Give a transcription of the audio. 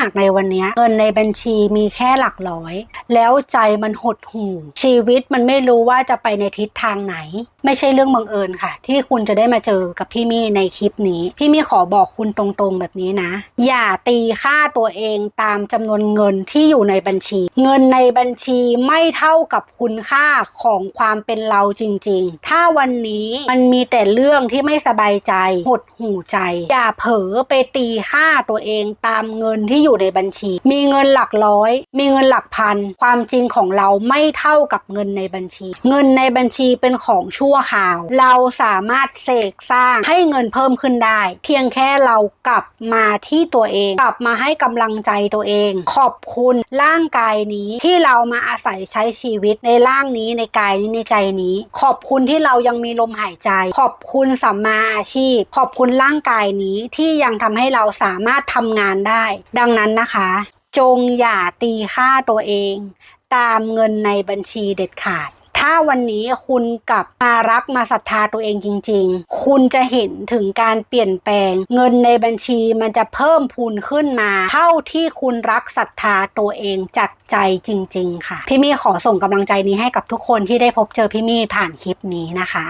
ากในวันนี้เงินในบัญชีมีแค่หลักร้อย แล้วใจมันหดหู่ ชีวิตมันไม่รู้ว่าจะไปในทิศทางไหน ไม่ใช่เรื่องบังเอิญค่ะ ที่คุณจะได้มาเจอกับพี่มี่ในคลิปนี้ พี่มี่ขอบอกคุณตรงๆแบบนี้นะ อย่าตีค่าตัวเองตามจำนวนเงินที่อยู่ในบัญชี เงินในบัญชีไม่เท่ากับคุณค่าของความเป็นเราจริง ๆ ถ้าวันนี้มันมีแต่เรื่องที่ไม่สบายใจ หดหูใจ อย่าเผลอไปตีค่าตัวเองตามเงินที่อยู่ในบัญชี มีเงินหลักร้อย มีเงินหลักพัน ความจริงของเราไม่เท่ากับเงินในบัญชี เงินในบัญชีเป็นของชั่วคราว เราสามารถเสกสร้างให้เงินเพิ่มขึ้นได้ เพียงแค่เรากลับมาที่ตัวเอง กลับมาให้กำลังใจตัวเอง ขอบคุณร่างกายนี้ที่เรามาอาศัยใช้ชีวิตในร่างนี้ในกายนี้ในใจนี้ ขอบคุณที่เรายังมีลมหายใจ ขอบคุณสัมมาอาชีพ ขอบคุณร่างกายนี้ที่ยังทำให้เราสามารถทำงานได้ ดังนั้นนั้นนะคะ จงอย่าตีค่าตัวเอง ตามเงินในบัญชีเด็ดขาด ถ้าวันนี้คุณกลับมารักมาศรัทธาตัวเองจริง ๆ คุณจะเห็นถึงการเปลี่ยนแปลง เงินในบัญชีมันจะเพิ่มพูนขึ้นมา เท่าที่คุณรักศรัทธาตัวเองจากใจจริง ๆ ค่ะ พี่มี่ขอส่งกำลังใจนี้ให้กับทุกคนที่ได้พบเจอพี่มี่ผ่านคลิปนี้นะคะ